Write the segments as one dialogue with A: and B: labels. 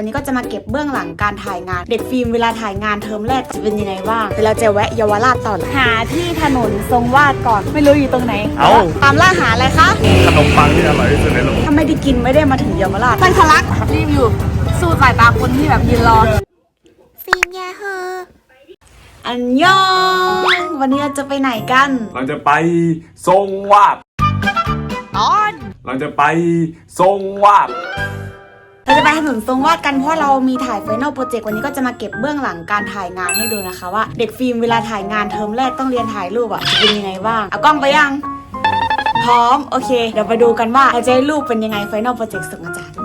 A: วันนี้ก็จะมาเก็บเบื้องหลังการถ่ายงาน เด็กฟิล์มเวลาถ่ายงานเทอมแรกจะเป็นยังไงบ้างเดี๋ยวเราจะแวะเยาวราชต่อหาที่ถนนทรงวาดก่อนไม่รู้อยู่ตรงไหน
B: เอ้า
A: ตามล่าหาอะไรคะ
B: ขนมปังที่อร่อยที่สุดในโลก
A: ถ้าไม่ได้กินไม่ได้มาถึงเยาวราชตั้งทะลักรีบอยู่ สู้สายตาคนที่แบบยืนรอ
C: ฟิล์มยาเฮอ
A: อันยองวันนี้เราจะไปไหนกัน
B: เราจะไปทรงวาด
A: ตอน
B: เราจะไปทรงวาด
A: เราจะไปถนนทรงวาดกันเพราะเรามีถ่ายไฟนอลโปรเจกต์วันนี้ก็จะมาเก็บเบื้องหลังการถ่ายงานให้ดูนะคะว่าเด็กฟิล์มเวลาถ่ายงานเทอมแรกต้องเรียนถ่ายรูปอะจะเป็นยังไงบ้างเอากล้องไปยัง พร้อมโอเค เดี๋ยวไปดูกันว่าเราจะได้รูปเป็นยังไงไฟนอลโปรเจกต์ส่งอาจารย์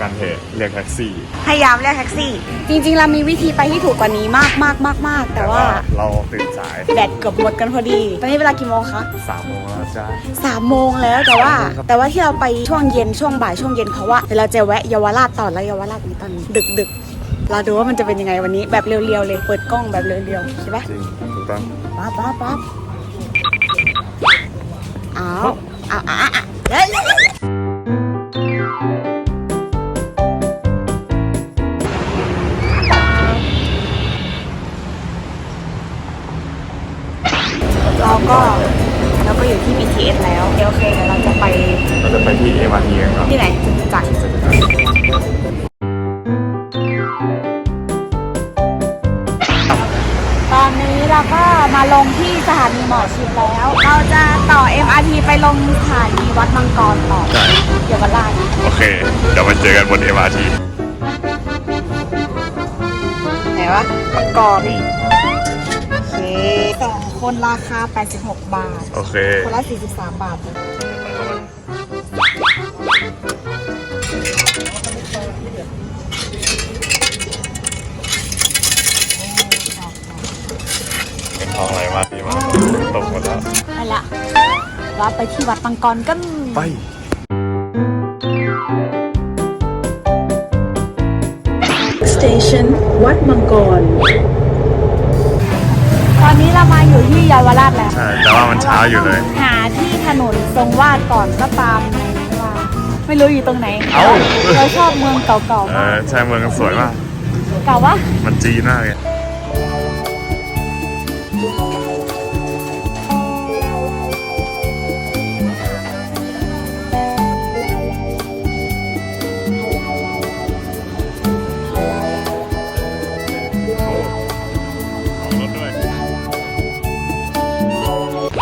B: การเทเรียกแท็กซี่
A: พยายามเรียกแท็กซี่ จริงๆ เรามีวิธีไปที่ถูกกว่านี้มากมากมากมากแต่ว่า
B: เราตื่นสาย
A: แดดเกือบหมดกันพอดี ตอนนี้เวลากี่โมงคะ
B: สามโมงแล้วจ้า
A: สามโมงแล้วแต่ว่า แต่ว่าที่เราไปช่วงเย็นช่วงบ่ายช่วงเย็นเพราะว่าเดี๋ยวเราจะแวะเยาวราชต่อแล้วเยาวราชนี้ตอนดึกดึกๆเราดูว่ามันจะเป็นยังไงวันนี้แบบเรียวๆเลยเปิดกล้องแบบเรียวๆใช่ปะ
B: จริงถูกต้อง
A: ปั๊บปั๊บปั๊บอ้าวอ้าวอ้าวอ้าวเฮ้ยเฮ้ยเฮ้ย ลงสถานีวัดมังกรต่อ
B: ใช่
A: เยาวราช
B: โอเค เดี๋ยวมาเจอกันบนเอ็มอาร์ที
A: ไหนวะมังกร
B: นี่
A: โอเคสองคนราคา 86 บาท
B: โอเค
A: คนละ 43 บาท
B: เอาอะไรมาดีมาตกหมดแล้ว
A: นั่นละ ว่าไปที่วัดมังกรกัน
B: ไป
A: Station วัดมังกร ตอนนี้เรามาอยู่ที่เยาวราชแล้ว
B: ใช่ แต่ว่ามันเช้าอยู่เลย
A: หาที่ถนนทรงวาดก่อนก็ตามในนี้ว่าไม่รู้อยู่ตรงไหน
B: เอ้า
A: เราชอบเมืองเก่า
B: เออใช่เมืองสวยมาก
A: ๆเก่าวะ
B: มันจีนมากเลย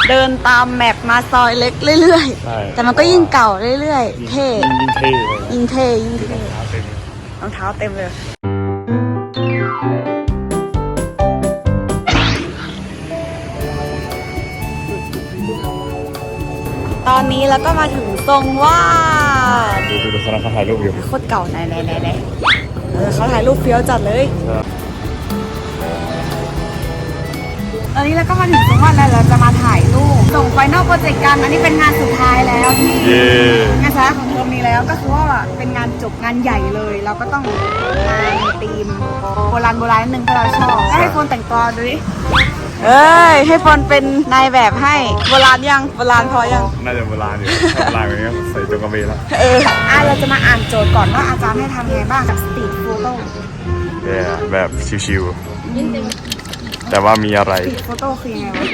A: เดินตามแมปมาซอยเล็กเรื่อย
B: ใช่
A: ๆ แต่มันก็ยิ่งเก่าเรื่อยๆ เท่
B: ยิ่งเท่เลย
A: ยิ่งเท่ยิ่งเท่
B: เท้าเต็ม
A: รองเท้าเต็มเลย ตอนนี้เราก็มาถึงทรงวาด
B: ดูดูดูเขาถ่ายรูปอยู่
A: โคตรเก่าไหนไหนไหนไหนเออเขาถ่ายรูปเฟี้ยวจัดเลยต อนนี้เราก็มาถึงตรงว่าแล้วเราจะมาถ่ายรูปส่งไฟนอลโปรเจกต์กันอันนี้เป็นงานสุดท้ายแล้วที่
B: เย่
A: งานสาระของเทอมนี้แล้วก็คือว่าเป็นงานจบงานใหญ่เลย เราก็ต้องมาในธีมโบราณโบราณนิดนึงเพราะเราชอบก็ให้โฟนแต่งตัวดูดิเอ้ย ให้โฟนเป็นนายแบบให้โบราณยังโบราณพอยัง
B: น่าจะโบราณอยู่ ถ้าโบราณแบบนี้ใส่จงกระเบนแล้ว
A: เอออะเราจะมาอ่านโจทย์ก่อนว่าอาจารย์ให้ทำยังไงบ้างกับสตรีทโฟโต้
B: เย่แบบชิวๆ แต่ว่ามีอะไร
A: สตรีทโฟโต้คือยังไงวะ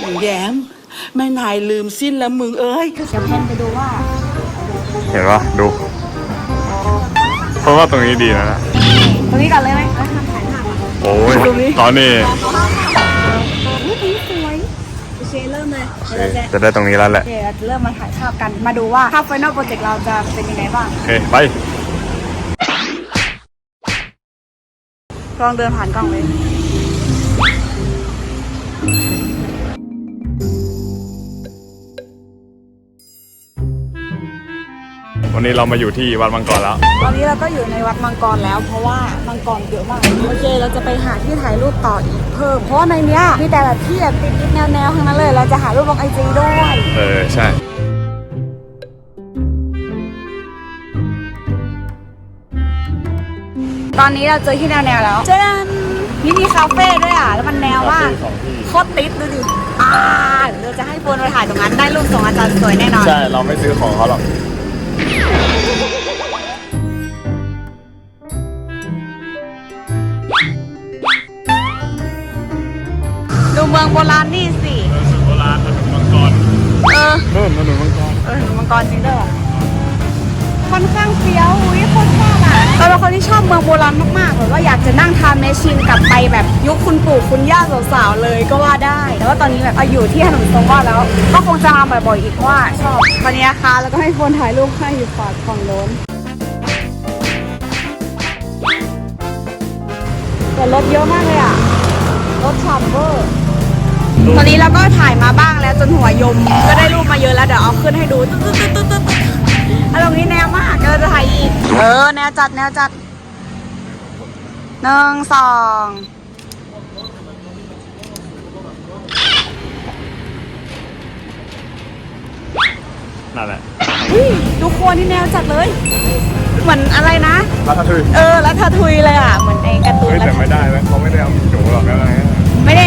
D: หนูแย้มแม่นายลืมสิ้นแล้วมึงเอ้ย
A: เดี๋ยวเพนไปดูว่า
B: เห็นปะดูเพราะว่าตรงนี้ดีนะนะ
A: ตรงนี้ก่อนเลยไหมแล้วทำถ่ายภาพอะ
B: โอ้ยตอนนี้
A: อุ้ยตรงนี้สวยโอเคเริ่มเลย
B: โอเค
A: เดี๋ยวเราจะ
B: จะได้ตรงนี้แล้วแหละ
A: เดี๋ยวเราจะเริ่มมาถ่ายภาพกัน มาดูว่าภาพไฟนอลโปรเจกต์เราจะเป็นยังไงบ้าง
B: โอเคไป
A: ลองเดินผ่านกล้องเลย
B: วันนี้เรามาอยู่ที่วัดมังกรแล้ว
A: ตอนนี้เราก็อยู่ในวัดมังกรแล้ว เพราะว่ามังกรเยอะมากโอเค เราจะไปหาที่ถ่ายรูปต่ออีกเพิ่ม เพราะว่าในเนี้ยมีแต่แบบที่แบบติดๆแนวๆทั้งนั้นเลย เราจะหารูปลงไอจีด้วย
B: เออใช่
A: ตอนนี้เราเจอที่แนวๆแล้วเจนนี่มีคาเฟ่ด้วยอะ แล้วมันแนวมาก
B: คาเฟ่สองที่
A: โคตรติดดูดิอ่าเดี๋ยวเราจะให้โฟนมาถ่ายตรงนั้นได้รูปส่งอาจารย์สวยแน่นอน
B: ใช่ เราไม่ซื้อของเขาหรอก
A: โบราณนี่สิ
B: โบราณถนนมังกร
A: เออ
B: นู่นถนนมังกร
A: เออหนูมังกรจริงด้วยว่ะค่อนข้างเฟี้ยวอุ้ยโคตรชอบอะเราเป็นคนที่ชอบเมืองโบราณมากๆแบบว่าอยากจะนั่งทานแมชชีนกลับไปแบบยุคคุณปู่คุณย่าสาวๆเลยก็ว่าได้ แต่ว่าตอนนี้แบบเอาอยู่ที่ถนนทรงวาดแล้ว ก็คงจะมาบ่อยๆอีกเพราะว่าชอบตอนนี้นะคะแล้วก็ให้คนถ่ายรูปให้อยู่ฝั่งฝั่งโน้นแต่รถเยอะมากเลยอะรถฉ่ำเวอร์ ตอนนี้เราก็ถ่ายมาบ้างแล้วจนหัวยม ก็ได้รูปมาเยอะแล้วเดี๋ยวเอาขึ้นให้ดูตึ๊ดตึ๊ดตึ๊ดตึ๊ดตึ๊ดอารมณ์นี้แนวมากก็จะถ่ายอีก เออ แนวจัดแนวจัดหนึ่งสอง
B: นั่นแหละ
A: อุ๊ยทุกคนนี่แนวจัดเลย เหมือนอะไรนะ
B: รัตทุย
A: เออรัฐทุยเลยอะ เหมือนในการ์ตูน
B: เฮ้ยแต่ไม่ได้นะเขาไม่ได้เอาหนูหรอกอะไร
A: ไม่ได้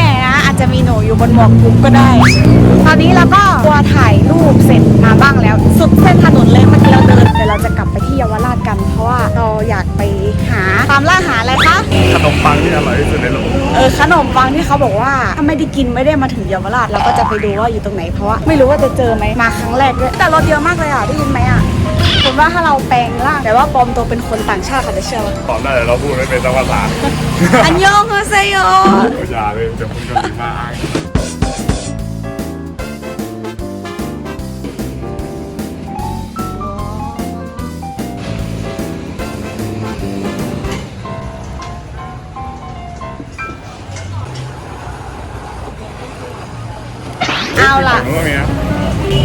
A: จจะมีหนูอยู่บนหมวกกรุ๊ปก็ได้ ตอนนี้เราก็ตัวถ่ายรูปเสร็จมาบ้างแล้ว สุดเส้นถนนเลยเมื่อกี้เราเดินเดี๋ยวเราจะกลับไปที่เยาวราชกัน เพราะว่าเราอยากไปหาตามล่าหาอะไรคะ
B: ขนมปังที่อร่อยที่สุดในโลก
A: เออขนมปังที่เขาบอกว่าถ้าไม่ได้กินไม่ได้มาถึงเยาวราชเราก็จะไปดูว่าอยู่ตรงไหนเพราะว่าไม่รู้ว่าจะเจอไหมมาครั้งแรกด้วยแต่รถเยอะมากเลยอะได้ยินไหมอะ คุณว่าถ้าเราแปลงร่างแต่ว่าปลอมตัวเป็นคนต่างชาติเขาจะเชื่อไหม
B: ตอบได้แต่เราพูดไม่เป็นสักภาษา
A: อันยองฮาเซโย
B: อย่าเลยเดี๋ยวคนเกาหลีมาอาย
A: เอาล่ะ
B: ผมว่าไงนะ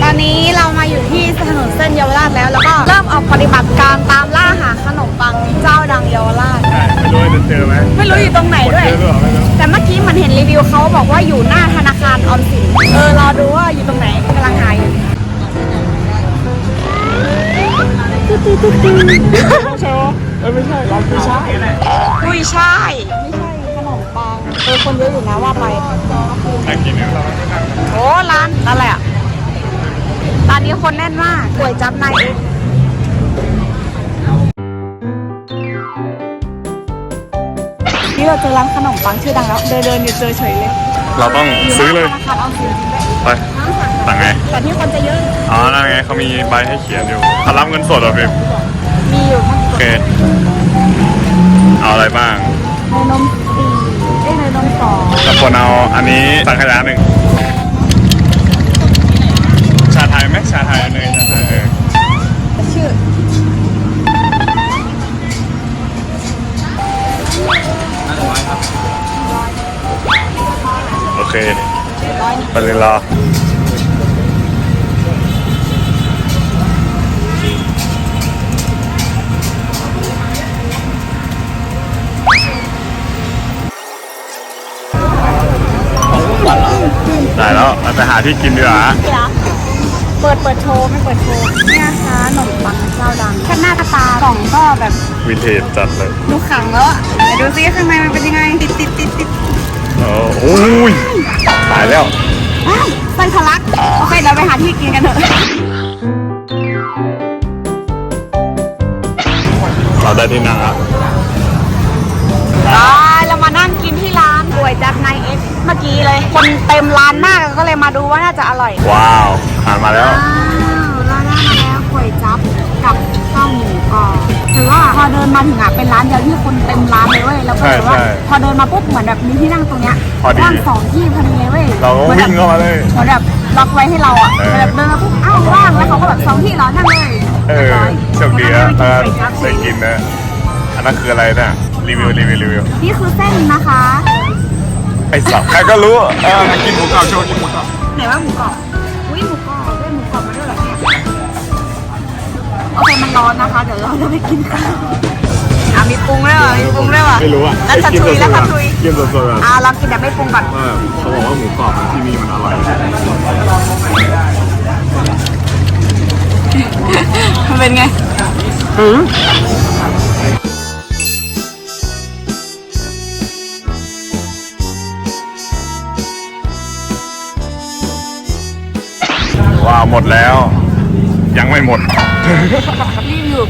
A: ตอนนี้เรามาอยู่ที่ถนนเส้นเยาวราชแล้ว แล้วก็เริ่มออกปฏิบัติการตามล่าหาขนมปังเจ้าดังเยาวราช
B: ใช่ไม่รู้ว่าจะเจอไหม
A: ไม่รู้อยู่ตรงไหนด้วย
B: เจอหรือเปล่าไม่รู้
A: แต่เมื่อกี้มันเห็นรีวิวเขาบอกว่าอยู่หน้าธนาคารออมสิน เออ รอดูว่าอยู่ตรงไหนกำลังหาอยู่
B: ใช่เออไม่ใช่เราไม่ใช่
A: กุ้ยช่าย ไม่ใช่ขนมปัง เออ คนเยอะอยู่นะว่าไป
B: แต่กินเนี่ยเราไม่นั่ง
A: โอ้ร้านร้านอะไรอะ ร้านนี้คนแน่นมากก๋วยจับนายเอ็กซ์นี่เราเจอร้านขนมปังชื่อดังแล้ว เดินเดินอยู่เจอเฉยเลย
B: เราต้องซื้อเลย
A: ธนาคารออมสินจริงด้วย
B: ไปสั่งไง
A: แต่ที่คนจะเยอะ
B: อ๋อนั่นไงเขามีใบให้เขียนอยู่เขารับเงินสดเหรอพี่
A: มีอยู่มาก
B: โอเคเอาอะไรบ้าง
A: เนยนมสี่เอ้ยเนยนมสอง
B: แต่คนเอาอันนี้สังขยาหนึ่ง เลยรอได้แล้วเราไปหาที่กินดีกว่า
A: ที่รักเปิดเปิดโชว์ไม่เปิดโชว์เนี่ยนะคะขนมปังเจ้าดังแค่หน้าตากล่องก็แบบ
B: วินเทจจัดเลย
A: ดูขังแล้วอะเดี๋ยวดูซิข้างในมันเป็นยังไงติดติดติดติด
B: โอ้โอ้ยตายแล้ว
A: อ้าวไส้ทะลัก โอเค เดี๋ยวไปหาที่กินกันเถอะ
B: เราได้ที่นั่งล้ว
A: ไปเรามานั่งกินที่ร้านก๋วยจับนายเอ็กซ์เมื่อกี้เลย คนเต็มร้านมากก็เลยมาดูว่าน่าจะอร่อย
B: ว้าว ผ่านมาแล้ว
A: กรอบถือว่าพอเดินมาถึงอะเป็นร้านเดียวที่คนเต็มร้านเลยเว้ยแล้วก็แบบว่า
B: ใช่ใช่
A: พอเดินมาปุ๊บเหมือนแบบมีที่นั่งตรงเนี้ย
B: พอดี
A: ว่างสองที่พอดีเลยเว้ย
B: เราก็
A: หมือนแบบ
B: วิ่งเข้ามาเลย
A: เหมือนแบบล็อกไว้ให้เราอะ
B: เออ
A: แบบเดินมาปุ๊บอ้าวว่างแล้วเขาก็แบบสองที่เหรอนั่งเลย
B: เออ
A: รียบร้ย
B: โชคดีนะเออ
A: แล้วก็
B: ได้
A: ได้
B: กิ
A: กิ
B: น
A: น
B: นะ อันนั้นคืออะไรนะรีวิวรีวิวรีวิว
A: นี่คือเส้นนะคะ
B: ไอ้สับใครก็รู้เออกินหมูกรอบโชว์กินหมูกรอบ
A: ไหนว่าหมูกรอบ อเคมันร้อนนะคะ เดี๋ยวเราจะไปกินข้าวอะมีปรุงด้วยเหรอมีปรุงด้วยเหรอ
B: ไม่รู้อะ
A: แล้วจะทุยแล้วจะทุย
B: กินสดๆอะ
A: อะลองกินแบบไม่ปรุงก่อน
B: เออเขาบอกว่าหมูกรอบที่นี่มันอร่อย
A: มันเป็นไง
B: ว้าวหมดแล้ว ยังไม่หมด
A: รีบอยู่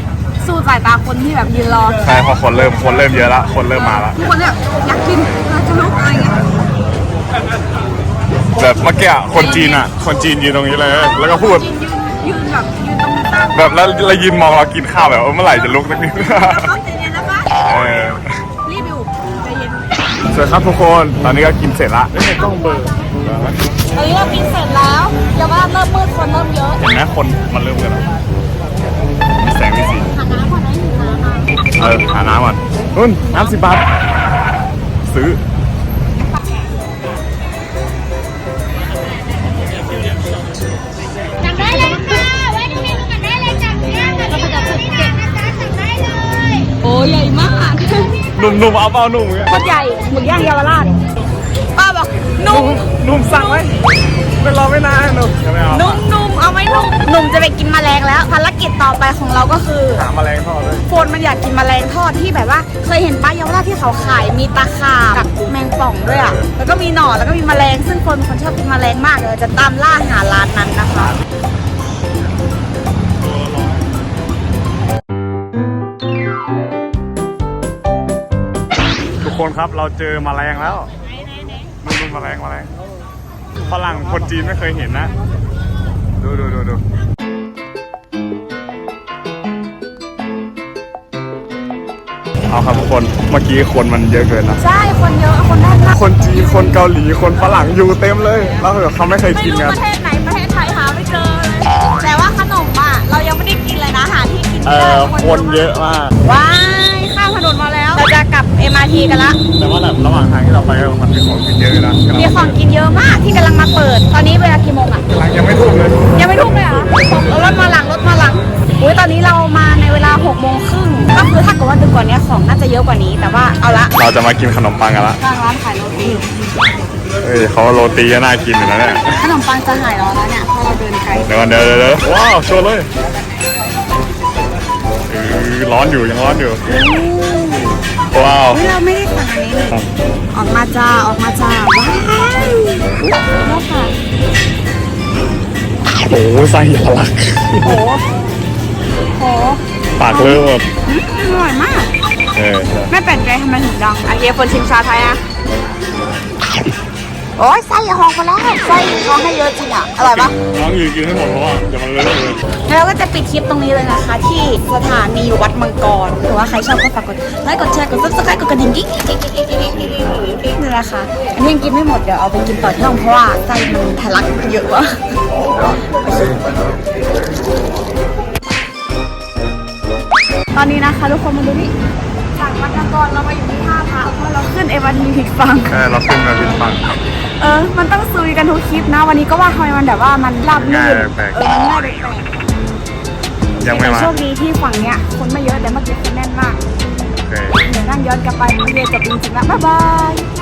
A: สู้สายตาคนที่แบบยืนรอ
B: ใช่เพอคนเริ่มคนเริ่มเยอะละคนเริ่มมาละ
A: ทุกคนเนี่ยอยากกินเราจะลุกอะไรเงี้ย
B: แบบเมื่อกี้อะคนจีนอะ คนจีนยืนตรงนี้เลย แล้วก็พูด
A: ยืนแบบยืนตรงกลาง
B: แบบแล้วแล้วยืนมองเรากินข้าวแบบเออเมื่อไหร่จะลุกสักนิด
A: ต้องใจเย็นนะคะ
B: เออ
A: รีบอยู่ใจเย็น
B: สวัสดีครับทุกคน ตอนนี้ก็กินเสร็จละไม่เห็นต้องเบอร์
A: ตอนนี้เรากินเสร็จ ริ่มมืดคนเริ่มเยอะ
B: เห็นไหมคนมันเริ่มกันแล้วมีแสงมีสี
A: หาน้ำก่อนนะหิวน้ำอะ
B: เออหาน้ำก่อนนุ่นน้ำสิบบาท ซื้อ
C: จับได้เลยค่ะไว้ตรงนี้จับได้เลยจับเนี่ยจับที่จับที่จับนะจ๊ะจับได้เลย
A: โอ้ใหญ่มาก
B: หนุ่มๆเอาเปล่าหนุ่มเงี้ย
A: โคตรใหญ่หมึกย่างเยาวราชป้าบอกนุ่ม
B: หนุ่มสั่งไว้ ไม่รอไม่นานหนุ่มจะไม่เอา
A: นุ่มนุ่มเอาไหมนุ่มหนุ่มจะไปกินแมลงแล้วภารกิจต่อไปของเราก็คือ
B: หาแมลงทอดเลย
A: โฟนมันอยากกินแมลงทอดที่แบบว่า เคยเห็นป้าเยาวราชที่เขาขายมีตาขาบกับแมงป่องด้วยอะแล้วก็มีหน่อแล้วก็มีแมลงซึ่งคนเป็นคนชอบกินแมลงมากเลยจะตามล่าหาร้านนั้นนะคะ
B: ทุกคนครับเราเจอแมลงแล้วดูดูแมลงแมลง ฝรั่งคนจีนไม่เคยเห็นนะ ดูดูดูดูเอาครับทุกคน เมื่อกี้คนมันเยอะเกินนะ
A: ใช่ คนเยอะ คนแน่นมาก
B: คนจีน คนเกาหลี คนฝรั่งอยู่เต็มเลย แล้วเขาไม่เคย
A: ไม่
B: กิน
A: รู้
B: กัน
A: ประเทศไหน ประเทศไทยหาไม่เจอเลยแต่ว่าขนมอะ เรายังไม่ได้กินเลยนะ หาที่กิน
B: เอ
A: ไม่ได้
B: อคนเยอะมาก
A: ว้าย MRT กันละ
B: แต่ว่าแบบระหว่างทางที่เราไปมันมีของกินเยอะนะ
A: มีของกินเยอะมากที่กำลังมาเปิด ตอนนี้เวลากี่โมงอะ
B: หลังยังไม่ทุ่มเลย
A: ยังไม่ทุ่มเลยเหรอรถมาหลังรถมาหลังอุ้ยตอนนี้เรามาในเวลา6โมงครึ่งก็คือถ้าเกิดว่าดึกกว่านี้ของน่าจะเยอะกว่านี้ แต่ว่าเอาละ
B: เราจะมากินขนมปังกันละ
A: ทางร้านขายโรตี
B: เอ้ยเขาโรตีก็น่ากินอยู่นะเนี่ย
A: ขนมปังจะหายแล้วนะเนี่ยเพราะเราเดินไกล
B: เดี๋ยวก่อนเดี๋ยวเดี๋ยวเดี๋ยวว้าวโชว์เลยเออร้อนอยู่ยังร้อนอยู่ ว้าว
A: เฮ้ยเราไม่ได้สั่งอันนี้นี่ออกมาจ้าออกมาจ้าว้าวนี่ค่ะ
B: โอ้ไส้ยาลัก
A: โอ้โหโห
B: ปากเริ่มแบบ
A: อืมอร่อยมาก
B: เออใช่
A: ไม่แปลกใจทำไมถึงดังอะเฮียคนชิมชาไทยอะ โอ้ยไส้หองหมดแล้วไส้เองให้เยอะจริงอะ อร่อยปะ
B: น้องยู่กินให้หมดเพราะว่าอย่ามันเลอะเลย
A: แล้วก็จะปิดคลิปตรงนี้เลยนะคะ ที่สถานีวัดมังกรหรือว่าใครชอบก็ฝากกดไลค์กดแชร์กดซับสไครต์กดกระดิ่งกิ๊กนี่แหละค่ะอันนี้ยังกินไม่หมดเดี๋ยวเอาไปกินต่อที่ห้องเพราะว่าไส้มันทะลักเยอะว่ะตอนนี้นะคะทุกคนมาดูนี่จากวัดมังกรเรามาอยู่ที่ท่าพระเพราะเราขึ้นเอวันทีผิดฟัง
B: ใช่เราขึ้นมาผิดฟังครับ
A: เออ มันต้องซุยกันทุกคลิปนะ วันนี้ก็ว่าทำไมมันแบบว่ามันราบลื่น
B: ง่ายแปลกๆ
A: เออ มันง่ายแปลก
B: ยัง
A: ๆ
B: ไม่
A: แต่
B: มา
A: โชคดีที่ฝั่งเนี้ยคนไม่เยอะแต่เมื่อกี้คนแน่นมาก
B: โอเค
A: เดี๋ยวนั่งย้อนกลับไปโอเคจบจริงๆแล้วบ๊ายบาย